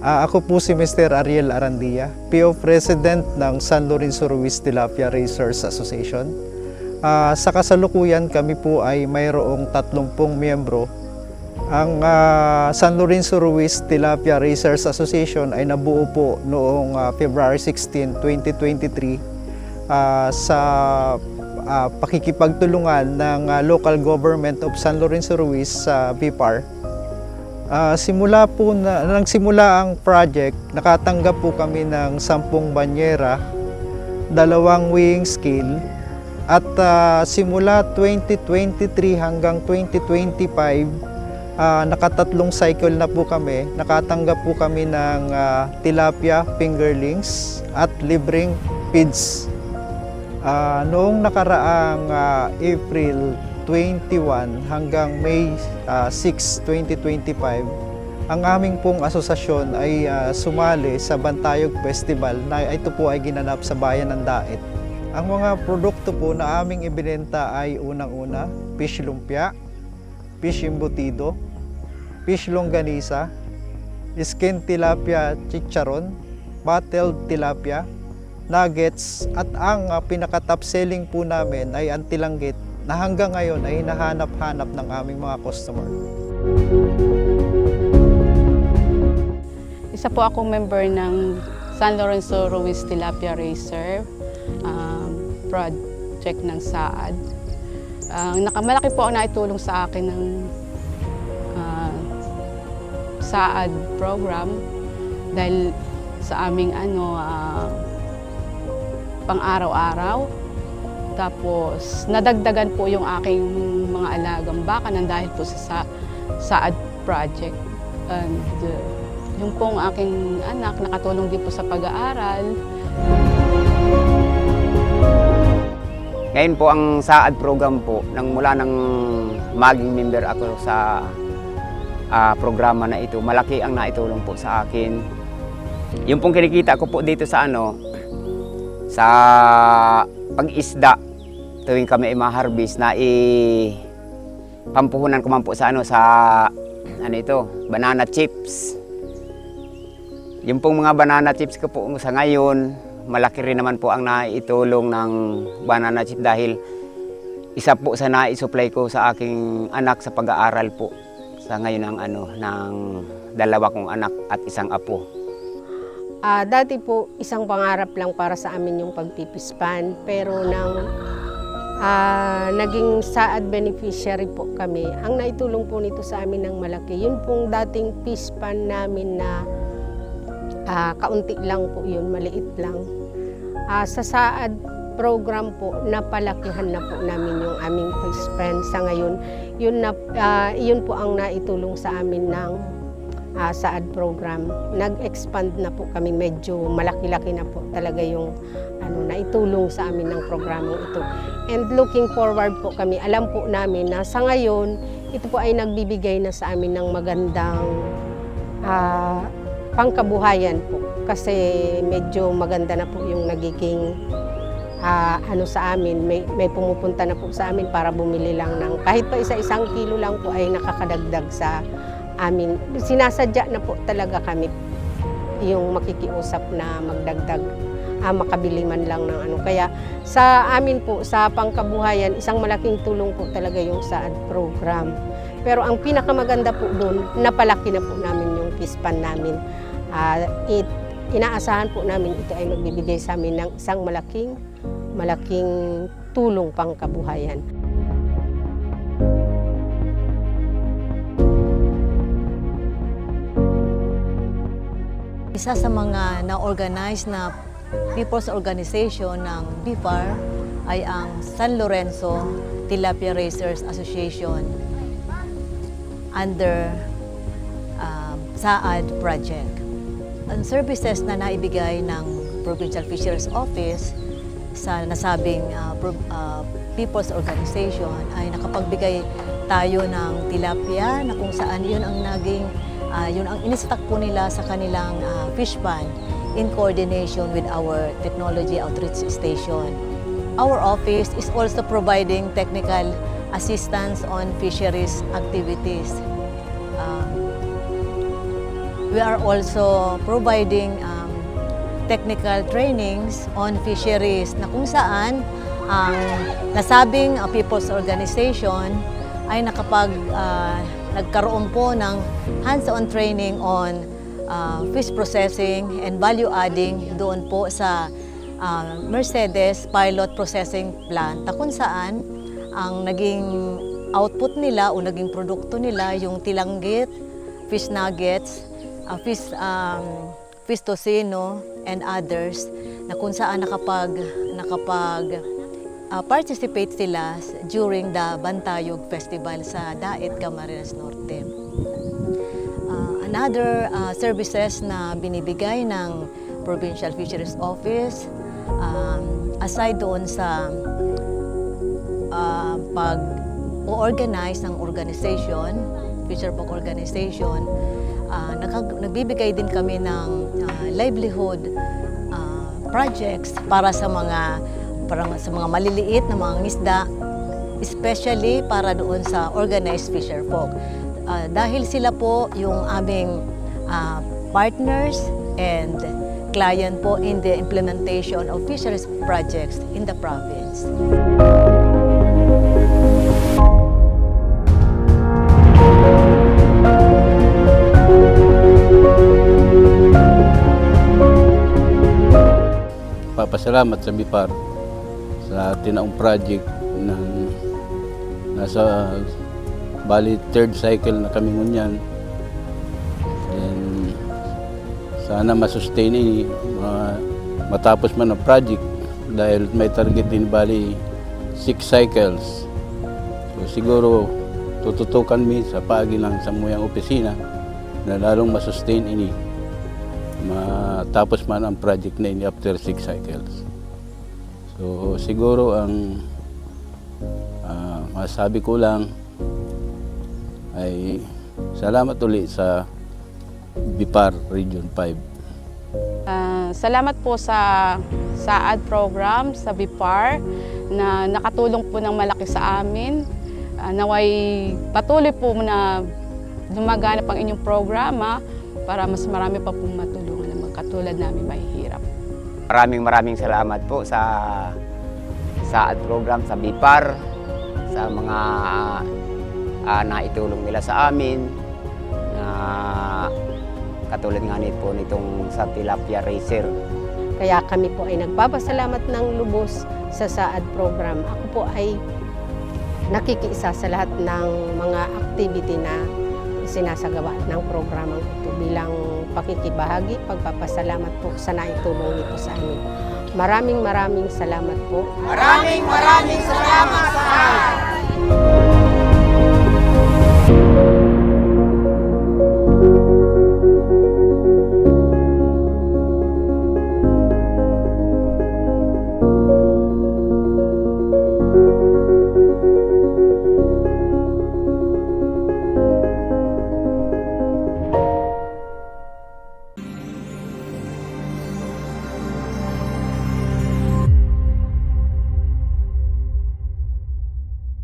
Ah, ako po si Mr. Ariel Arandia, PO President ng San Lorenzo Ruiz Tilapia Racers Association. Ah, sa kasalukuyan kami po ay mayroong 30 miyembro. Ang ah, San Lorenzo Ruiz Tilapia Racers Association ay nabuo po noong ah, February 16, 2023 ah, sa ah, pakikipagtulungan ng ah, local government of San Lorenzo Ruiz sa BIPAR. Ah, simula po na nagsimula ang project, nakatanggap po kami ng 10 banyera, dalawang weighing scale at ah, simula 2023 hanggang 2025 ah, nakatatlong cycle na po kami. Nakatanggap po kami ng ah, tilapia fingerlings at libreng feeds. Ah, noong nakaraang ah, April 21 hanggang May ah, 6, 2025, ang aming pong asosasyon ay ah, sumali sa Bantayog Festival na ito po ay ginanap sa bayan ng Daet. Ang mga produkto po na aming ibinenta ay unang-una, fish lumpia, fish embutido, fish longganisa, skin tilapia chicharon, bottled tilapia, nuggets at ang ah, pinaka-top selling po namin ay ang tilanggit na hanggang ngayon ay hinahanap-hanap ng aming mga customer. Isa po akong member ng San Lorenzo Ruiz Tilapia Racer um, project ng SAAD. Ang nakamalaki po ang naitulong sa akin ng ah, SAAD program dahil sa aming ano ah, pang-araw-araw. Tapos nadagdagan po yung aking mga alagang baka nang dahil po sa, sa SAAD project. And uh, yung pong aking anak nakatulong din po sa pag-aaral. Ngayon po ang SAAD program po, nang mula nang maging member ako sa ah, programa na ito, malaki ang naitulong po sa akin. Yung pong kinikita ko po dito sa ano, sa pag-isda, tuwing kami ay ma-harvest na i pampuhunan ko man po sa ano, sa ano ito, banana chips. Yung pong mga banana chips ko po sa ngayon, malaki rin naman po ang naitulong ng banana chip dahil isa po sa naisupply ko sa aking anak sa pag-aaral po sa ngayon ng ano ng dalawa kong anak at isang apo. Ah, dati po, isang pangarap lang para sa amin yung pagpipispan. Pero nang ah, naging saad beneficiary po kami, ang naitulong po nito sa amin ng malaki, yun pong dating pispan namin na ah, kaunti lang po yun, maliit lang. Ah, sa saad program po, napalakihan na po namin yung aming pispan sa ngayon. Yun, na, ah, yun po ang naitulong sa amin ng ah, SAAD program. Nag-expand na po kami, medyo malaki-laki na po talaga yung ano, naitulong sa amin ng programang ito. And looking forward po kami, alam po namin na sa ngayon, ito po ay nagbibigay na sa amin ng magandang ah, pangkabuhayan po. Kasi medyo maganda na po yung nagiging ah, ano sa amin, may, may pumupunta na po sa amin para bumili lang ng kahit pa isa-isang kilo lang po ay nakakadagdag sa amin. Sinasadya na po talaga kami yung makikiusap na magdagdag, ah, makabili man lang ng ano. Kaya sa amin po, sa pangkabuhayan, isang malaking tulong po talaga yung SAAD program. Pero ang pinakamaganda po doon, napalaki na po namin yung pispan namin. Ah, it, inaasahan po namin ito ay magbibigay sa amin ng isang malaking, malaking tulong pangkabuhayan. Isa sa mga na-organize na people's organization ng BIFAR ay ang San Lorenzo Tilapia Racers Association under um, SAAD project. Ang services na naibigay ng Provincial Fisheries Office sa nasabing uh, uh, people's organization ay nakapagbigay tayo ng tilapia na kung saan yun ang naging Ah, yun ang inistock po nila sa kanilang ah, fish pond in coordination with our technology outreach station. Our office is also providing technical assistance on fisheries activities. Um, we are also providing um, technical trainings on fisheries na kung saan ang nasabing uh, people's organization ay nakapag uh, nagkaroon po ng hands-on training on uh, fish processing and value adding doon po sa uh, Mercedes Pilot Processing Plant na kung saan ang naging output nila o naging produkto nila yung tilanggit, fish nuggets, uh, fish, um, fish tocino, and others na kung saan nakapag, nakapag uh, participate sila during the Bantayog Festival sa Daet, Camarines Norte. Uh, another uh, services na binibigay ng Provincial Fisheries Office, um, aside doon sa uh, pag organize ng organization, Fisher Folk Organization, uh, nagbibigay din kami ng uh, livelihood uh, projects para sa mga parang sa mga maliliit na mga ngisda, especially para doon sa organized fisher folk. Uh, dahil sila po yung aming uh, partners and client po in the implementation of fisheries projects in the province. papasalamat sa BIPAR sa tinaong project ng nasa bali third cycle na kami ngunyan. Then sana masustain ini ma- matapos man ang project dahil may target din bali six cycles. So siguro tututukan mi sa paagi ng samuyang opisina na lalong masustain ini matapos man ang project na ini after six cycles. So siguro ang ah, masabi ko lang ay salamat ulit sa BIPAR Region 5. Ah, salamat po sa SAAD program sa BIPAR na nakatulong po ng malaki sa amin. Ah, naway patuloy po na lumaganap ang inyong programa para mas marami pa pong matulungan na mga katulad namin mahihirap. Maraming maraming salamat po sa sa program sa BIPAR, sa mga ah, naitulong nila sa amin na katulad nga nito nitong sa Tilapia Racer. Kaya kami po ay nagpapasalamat ng lubos sa SAAD program. Ako po ay nakikiisa sa lahat ng mga activity na sinasagawa ng programang ito bilang pakikibahagi, pagpapasalamat po sa naitulong nito sa amin. Maraming maraming salamat po. Maraming maraming salamat sa amin.